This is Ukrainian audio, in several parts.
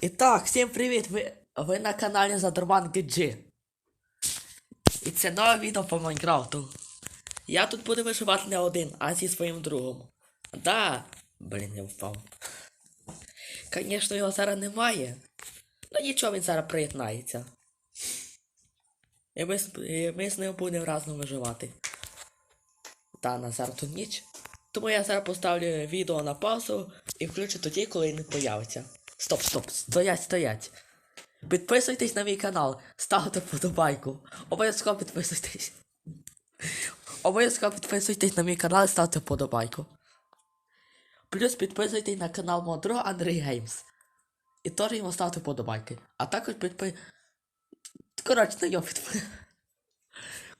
І так, всім привіт! Ви, ви на каналі Задорман GG. І це нове відео по Майнкрафту. Я тут буду виживати не один, а зі своїм другом. Да, блін, я впав. Звісно, його зараз немає. Ну нічого, він зараз приєднається. І ми, і ми з ним будемо разом виживати. Та на зараз тут ніч. Тому я зараз поставлю відео на паузу і включу тоді, коли він появиться. Стоп, стоп, стоять, стоять. Підписуйтесь на мій канал, ставте вподобайку. Обов'язково підписуйтесь. Обов'язково підписуйтесь на мій канал і ставте вподобайку. Плюс підписуйтесь на канал мого друга Андрій Геймс. І теж йому ставте вподобайки. А також підпи... Коротше, на нього підпи...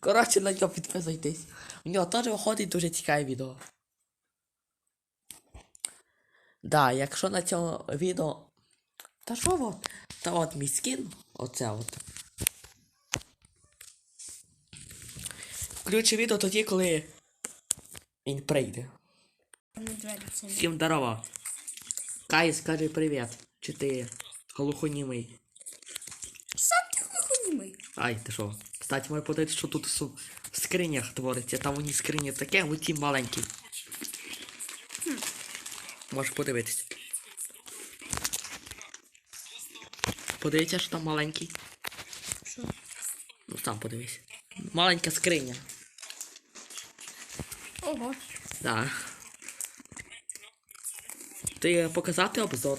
Коротше, на нього підписуйтесь. У нього теж виходить дуже цікаве відео. Да, якщо на цьому відео. Та що от? Та от мій скін. Оце от. Включу відео тоді, коли він прийде. Всім здорово. Кай, скажи привіт. Чи ти глухонімий? Сам ти глухонімий. Ай, ти що? Кстати, маю подивитися, що тут в скринях твориться. Там у ній скрині таке, а ті маленькі. Можеш подивитись. Подивіться, що там маленький. Що? Ну сам подивись. Маленька скриня. Ого. Да. Ти показати обзор?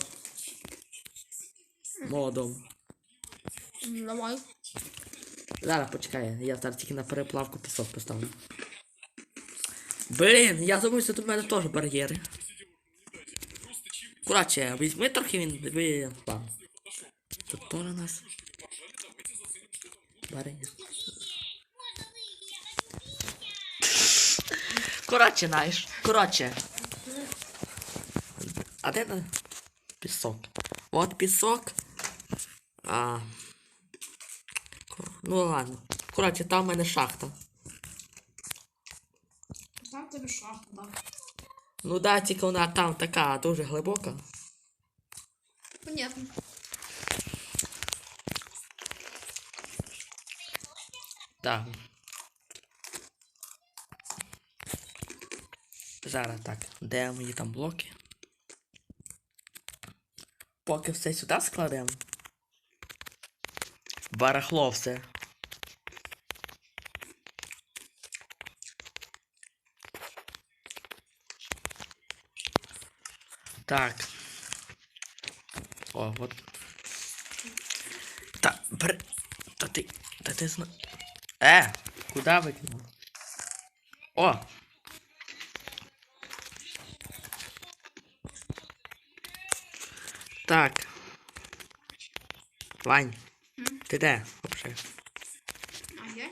Модом. Давай. Зараз почекай, я зараз тільки на переплавку пісок поставлю. Блін, я забув, що тут в мене теж бар'єри. Коротше, візьми трохи він. Тут теж у нас. Бар'єр. Коротше, знаєш. Коротше. А де на... пісок? От пісок. А... Ну ладно. Коротше, там в мене шахта. Там тебе шахта, да. Ну да, тільки вона там така дуже глибока. Понятно. Так. Зараз так. Де мої там блоки? Поки все сюди складемо. Барахло все. Так. О, вот. Та, бр... Та ти... Та ти зна... Е, куда викинув? О! Так. Вань, ти де? Вообще. А я?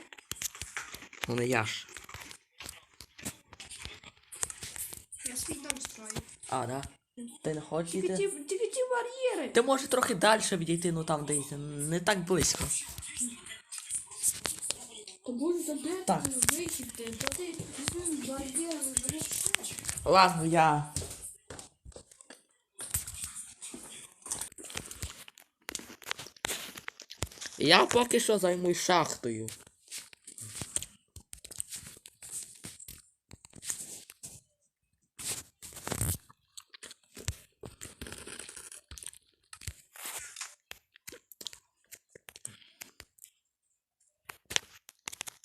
Ну не я ж. Я свій дом строю. А, да? Ти не хочеш йти? ті бар'єри. Ти можеш трохи далі відійти, ну там десь, не так близько. Так. Ладно, я. Я поки що займусь шахтою.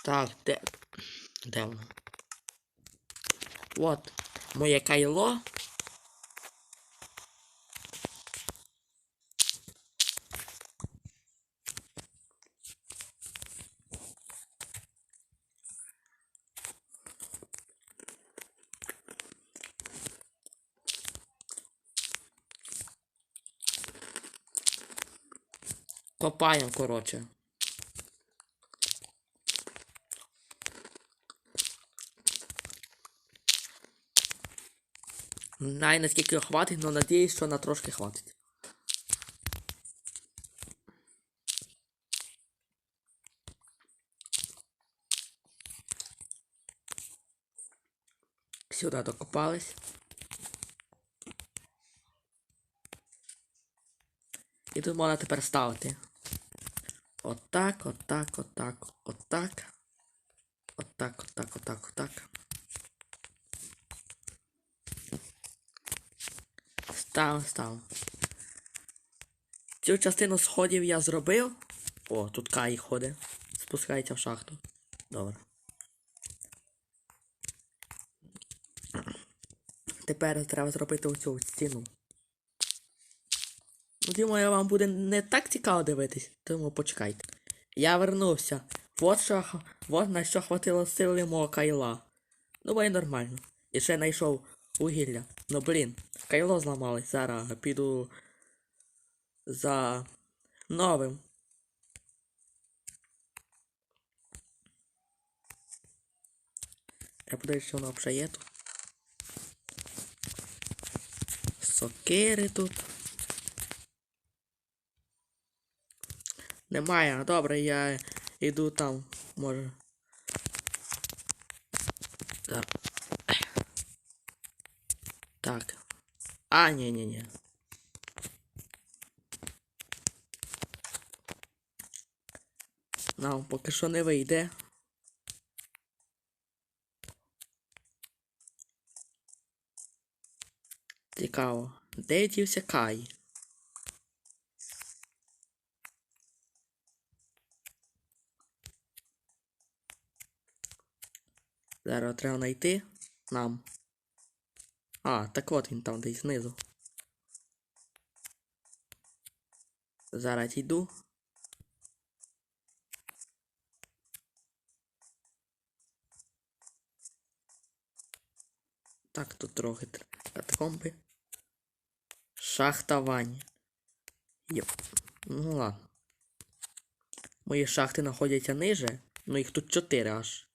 Так, де. Де воно? От. Моє кайло. Копаємо, коротше. Най наскільки його хватить, але надіюсь, що на трошки хватить. Сюди докопались. І тут можна тепер ставити. Отак, отак, отак, отак. Отак, отак, отак, отак. Став, став. Цю частину сходів я зробив. О, тут Кай ходить. Спускається в шахту. Добре. Тепер треба зробити оцю стіну. Ну, Думаю, вам буде не так цікаво дивитись, тому почекайте. Я вернувся. Вот що, вот на що хватило сили мого кайла. Думаю, нормально. І ще знайшов вугілля. Ну блін, кайло зламалось. Зараз піду за новим. Я подивлюсь, що воно вже є тут. Сокири тут. Немає, добре, я йду там, може. Так. Так. А, ні, ні, ні. Нам поки що не вийде. Цікаво. Де дівся Кай? Зараз треба знайти нам. А, так от він там десь знизу. Зараз йду. Так, тут трохи тр- катакомби. Шахта Вані. Йоп. Ну ладно. Мої шахти знаходяться ниже, ну їх тут чотири аж.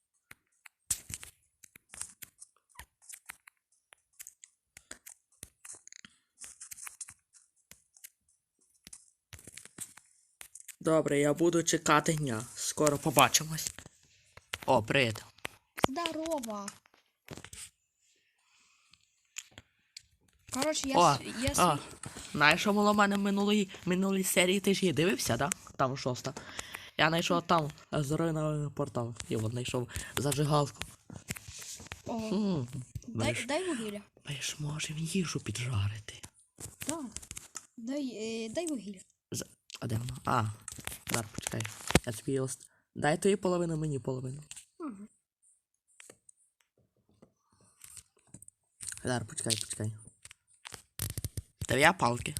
Добре, я буду чекати дня. Скоро побачимось. О, привіт. Здорово. Коротше, я, О, с- я а, свій- знаєш, що було в мене в минулої, минулій серії ти ж її дивився, да? Там шоста. Я знайшов там е, зориновий портал. І от знайшов зажигалку. О, М, Ми дай, ж, дай вугілля. ми ж можемо їжу піджарити. Да. Дай, е, дай вугілля. З... А де воно? А, зараз почекай. Я тобі його... Дай тобі половину, мені половину. Ага. Зараз почекай, почекай. Я палки.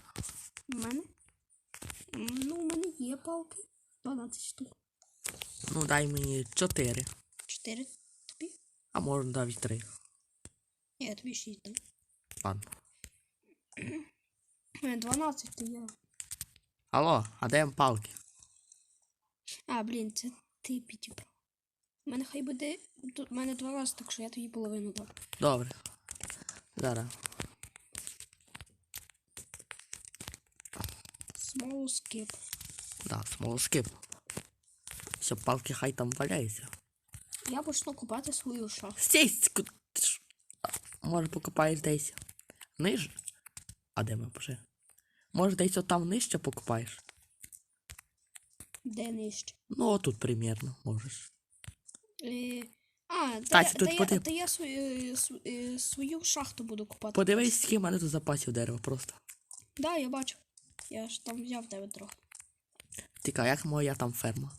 У мене? Ну, у мене є палки. 12 штук. Ну дай мені 4. 4 тобі? А може навіть 3. Ні, тобі 6 дам. Ладно. 12 то я. Алло, а де палки? А, блін, це ти підібрав. У мене хай буде. Тут у мене 12, так що я тобі половину дам. Добре. Зараз. Small skip. Да, смолоскип. Все, палки хай там валяються. Я почну купати свою шахту. А, Може покопаєш десь. Ниже? А де ми вже? Може десь отам нижче покопаєш? Де нижче? Ну, отут примірно, можеш. Е, а, та, Кстати, я- тут та, я, поди- та я свою, е, св- е, свою шахту буду купати. Подивись, скільки в мене тут запасів дерева просто. Да, я бачу. Я ж там взяв тебе трохи. Тільки, як моя там ферма?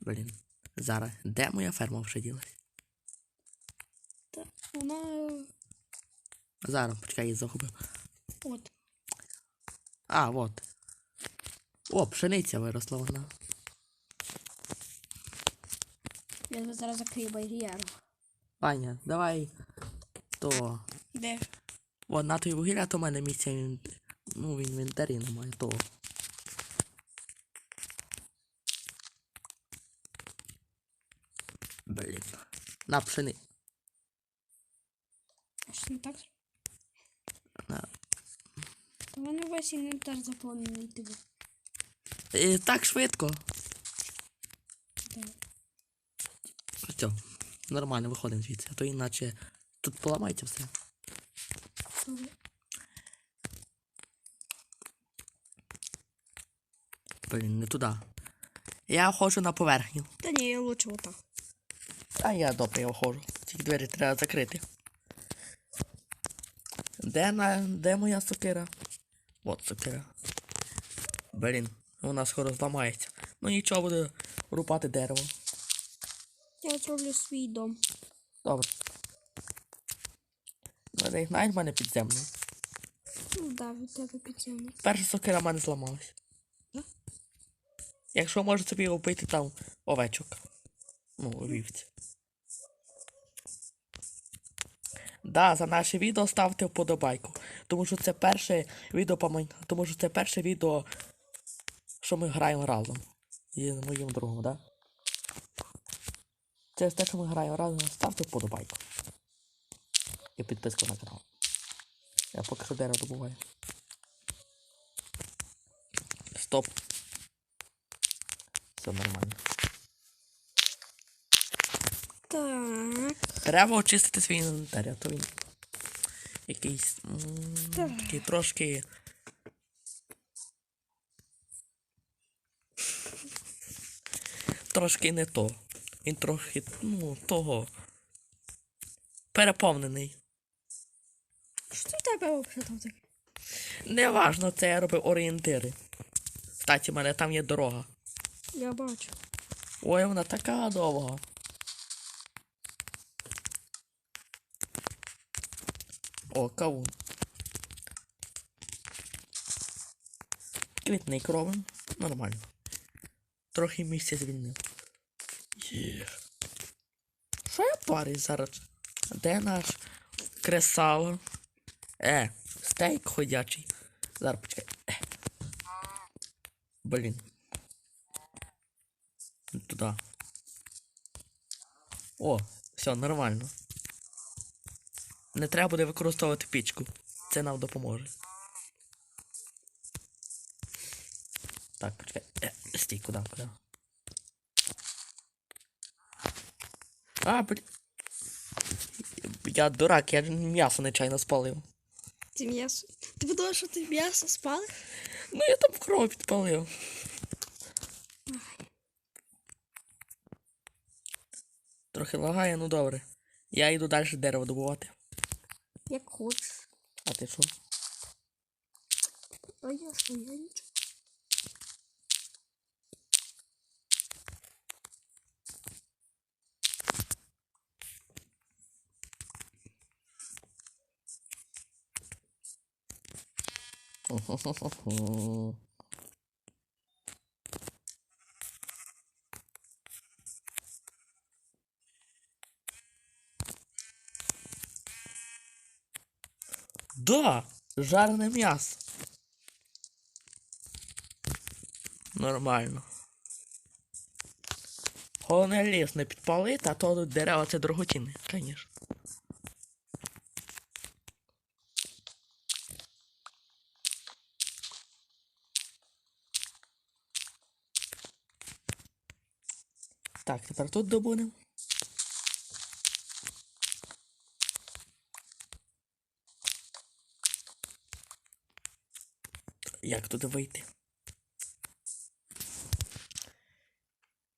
Блін. Зараз. Де моя ферма вже ділась? Та вона. Зараз, почекай, я загубив. От. А, вот. О, пшениця виросла вона. Я зараз закрию бар'єру. Ваня, давай. То. Де? О, на той вугілля, то в мене місця він. Ну, в інвентарі немає того. Блін. На пшени. А що не так? В мене весь інвентар заповнений тебе. Е, так швидко. Так. Все. Нормально виходимо звідси, а то іначе Тут поламайте все. Блін, не туди. Я ходжу на поверхню. Та ні, я лучше отак. А я добре я ходжу. Тільки двері треба закрити. Де на. де моя сокира? От сокира. Блін, вона скоро зламається. Ну нічого буде рубати дерево. Я зроблю свій дом. Добре. Ну, не знають в мене підземний. Ну да, від тебе підземний. Перша сокира в мене зламалась. Якщо може собі убити там овечок. Ну, вівці. Да, за наше відео ставте вподобайку. Тому що це перше відео по Майн... Тому що це перше відео, що ми граємо разом. І моїм другом, да? Це те, що ми граємо разом, ставте вподобайку. І підписку на канал. Я поки що дерево добуваю. Стоп. Все нормально. Так. Треба очистити свій інвентар, а то він якийсь. м, такий трошки. Трошки не то. Він трохи, ну, того. Переповнений. Що в тебе взагалі там таке? Неважно, це я робив орієнтири. Кстати, в мене там є дорога. Я бачу. Ой, вона така довга. О, кавун. Квітник робимо. Нормально. Трохи місця звільнив. Є. Що зараз? Де наш кресало? Е, стейк ходячий. Зараз почекай. Е. О, все, нормально. Не треба буде використовувати пічку. Це нам допоможе. Так, почекай. Е, стій, куди, куди? А, блін. Я дурак, я м'ясо нечайно спалив. Ти м'ясо. Ти подумав, що ти м'ясо спалив? Ну я там кров підпалив. Трохи лагає, ну добре. Я йду далі дерево добувати. Як хочеш. А ти що? А я що, я нічого. Да, жарене м'ясо. Нормально. Головне ліс не підпалити, а то тут дерева це дорогоцінне, звісно. Так, тепер тут добудемо. Як туди вийти?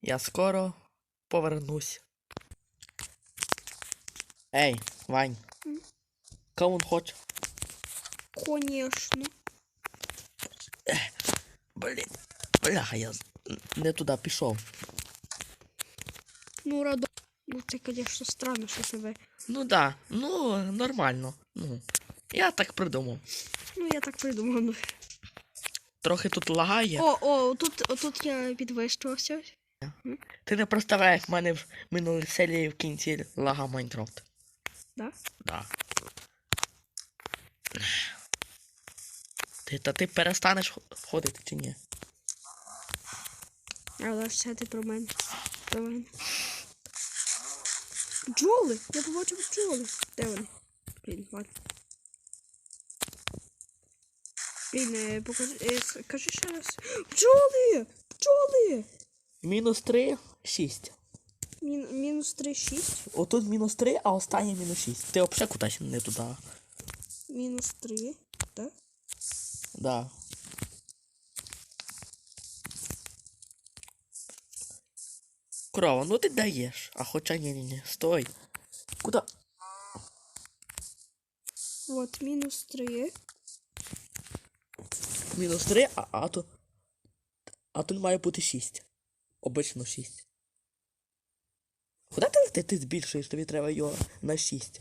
Я скоро повернусь. Ей, Вань. Кого він хоче? Конечно. Блін. Бляха, я не туди пішов. Ну, радо. Ну, це, конечно, странно, що тебе. Ну да, ну нормально. Ну, я так придумав. Ну, я так придумав. Трохи тут лагає. О, о, тут, отут я підвищувався. Ти не представляєш, в мене в минулій серії в кінці лага Майнкрафт. Да? Да. Ти, та ти перестанеш ходити чи ні? Але все ти про мене. Про мене. Бджоли! Я побачив бджоли. Де вони? Блін, ладно. Блін, покажи, е, кажи ще раз. Бджоли! Бджоли! Мінус 3, 6. Мін, мінус 3, 6. Отут мінус 3, а останнє мінус 6. Ти взагалі кудись не туди. Мінус 3. Так? Да. Корова, ну ти даєш. А хоча ні, ні, ні. Стой. Куда? От, мінус 3. Мінус 3, а, а то. А тут має бути 6. Обично 6. Куди ти? Ти збільшуєш, тобі треба його на 6.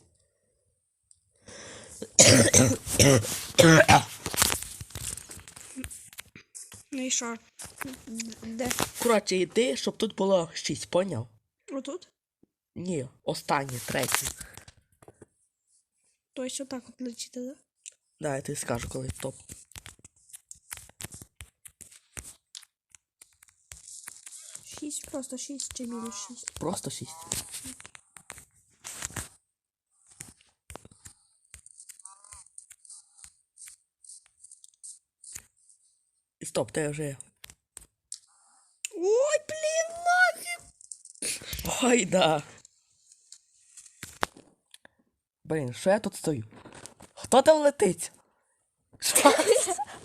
Ну і що? Де? Коротше, йди, щоб тут було 6, поняв? Отут? Ні, останнє, третє. Тобто отак от летіти, да? Да, я тобі скажу, коли топ. Шість, просто шість чи мінус шість. Просто 6. І стоп, ти вже. Ой, блін, нафіг! Ой, да. Блін, що я тут стою? Хто там летить? Що?